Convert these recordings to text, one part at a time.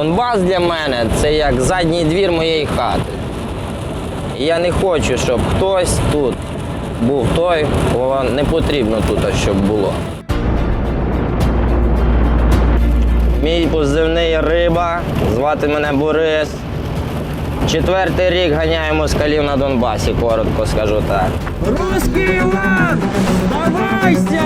Донбас для мене це як задній двір моєї хати. Я не хочу, щоб хтось тут був той, кого не потрібно тут, щоб було. Мій позивний риба, звати мене Борис. Четвертий рік ганяю москалів на Донбасі, коротко скажу так. Русский Иван, сдавайся!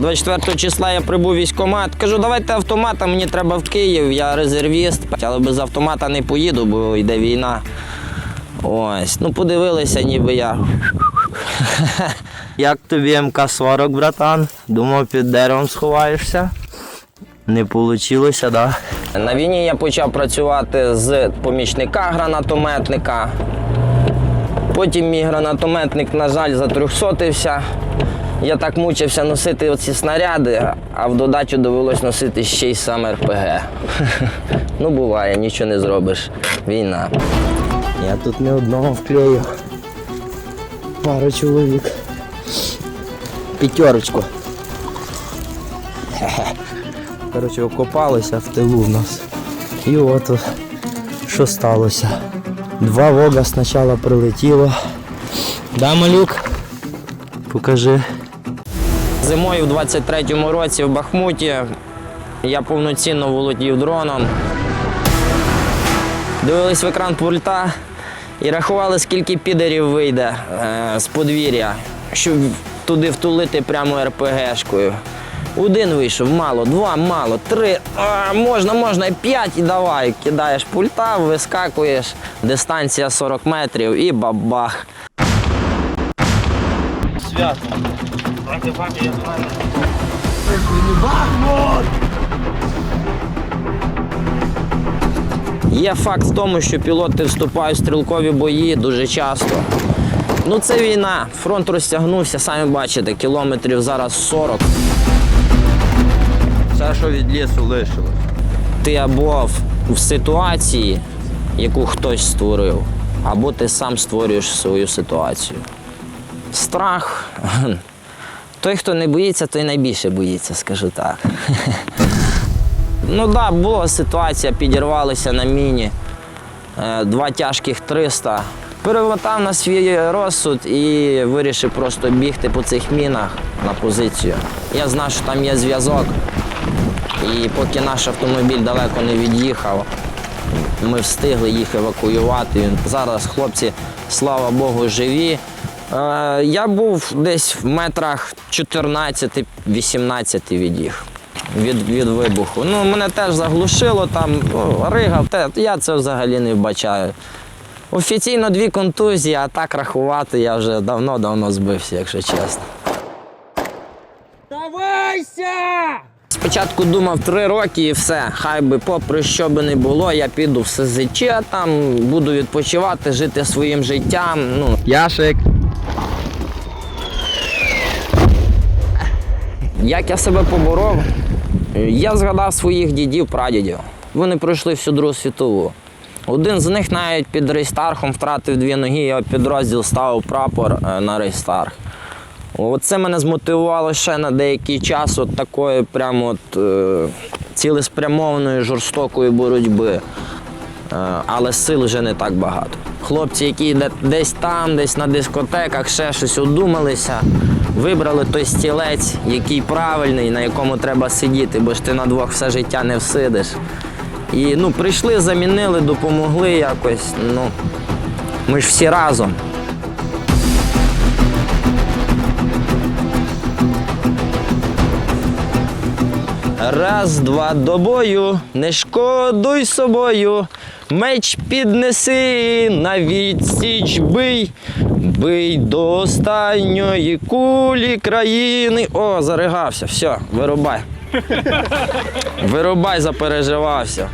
А 24 числа я прибув військкомат. Кажу, давайте автомата, мені треба в Київ, я резервіст. Але без автомата не поїду, бо йде війна. Ось. Ну, подивилися, ніби я. Як тобі МК-40, братан? Думав, під деревом сховаєшся. Не вийшло, так? Да? На війні я почав працювати з помічника гранатометника. Потім мій гранатометник, на жаль, затрьохсотився. Я так мучився носити оці снаряди, а в додачу довелось носити ще й сам РПГ. Ну, буває, нічого не зробиш. Війна. Я тут не одного вклею. Пару чоловік. П'ятерочку. Коротше, окопалися в тилу в нас. І от що сталося. Два вога спочатку прилетіло. Да, малюк? Покажи. Зимою в 23-му році в Бахмуті я повноцінно володів дроном. Дивились в екран пульта і рахували, скільки підерів вийде е, з подвір'я, щоб туди втулити прямо РПГшкою. Один вийшов, мало, два, мало, три, а, можна, можна, і п'ять, і давай. Кидаєш пульта, вискакуєш, дистанція 40 метрів і бабах. Є факт в тому, що пілоти вступають в стрілкові бої дуже часто. Ну це війна. Фронт розтягнувся, самі бачите, кілометрів зараз 40. Все, що від лісу лишилось. Ти або в, в ситуації, яку хтось створив, або ти сам створюєш свою ситуацію. Страх. Той, хто не боїться, той найбільше боїться, скажу так. Ну так, да, була ситуація, підірвалися на міні. Е, Два тяжких 300. Перемотав на свій розсуд і вирішив просто бігти по цих мінах на позицію. Я знав, що там є зв'язок. І поки наш автомобіль далеко не від'їхав, ми встигли їх евакуювати. Зараз хлопці, слава Богу, живі. Е, я був десь в метрах 14-18 від їх. Від, від вибуху. Ну, мене теж заглушило там, ну, ригав, те, я це взагалі не вбачаю. Офіційно дві контузії, а так рахувати я вже давно-давно збився, якщо чесно. Сдавайся! Спочатку думав три роки і все. Хай би попри що би не було, я піду в СЗЧ, там буду відпочивати, жити своїм життям. Ну, Яшик. Як я себе поборов, я згадав своїх дідів, прадідів. Вони пройшли всю Другу світову. Один з них навіть під рейстархом втратив дві ноги, його підрозділ ставив прапор е, на рейстарх. Оце мене змотивувало ще на деякий час от такої прямо от, е, цілеспрямованої жорстокої боротьби. Е, але сил вже не так багато. Хлопці, які де- десь там, десь на дискотеках, ще щось одумалися, вибрали той стілець, який правильний, на якому треба сидіти, бо ж ти на двох все життя не всидиш. І ну, прийшли, замінили, допомогли якось. Ну, ми ж всі разом. Раз, два до бою, не шкодуй собою, меч піднеси, на відсіч бий, бий до останньої кулі країни. О, заригався, все, вирубай. Вирубай, запереживався.